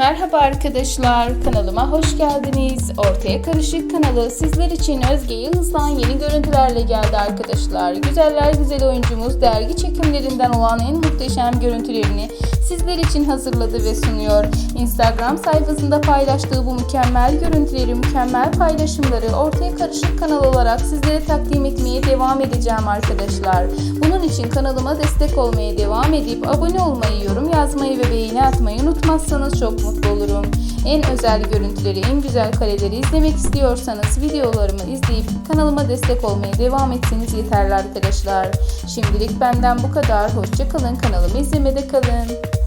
Merhaba arkadaşlar, kanalıma hoş geldiniz. Ortaya Karışık kanalı sizler için Özge Yıldız'dan yeni görüntülerle geldi arkadaşlar. Güzeller güzel oyuncumuz dergi çekimlerinden olan en muhteşem görüntülerini sizler için hazırladı ve sunuyor. Instagram sayfasında paylaştığı bu mükemmel görüntüleri, mükemmel paylaşımları Ortaya Karışık kanal olarak sizlere takdim etmeye devam edeceğim arkadaşlar. Bunun için kanalıma destek olmaya devam edip abone olmayı, yorum yazmayı ve beğeni atmayı unutmazsanız çok mutlu olurum. En özel görüntüleri, en güzel kareleri izlemek istiyorsanız videolarımı izleyip kanalıma destek olmaya devam etseniz yeterli arkadaşlar. Şimdilik benden bu kadar. Hoşçakalın. Kanalımı izlemede kalın.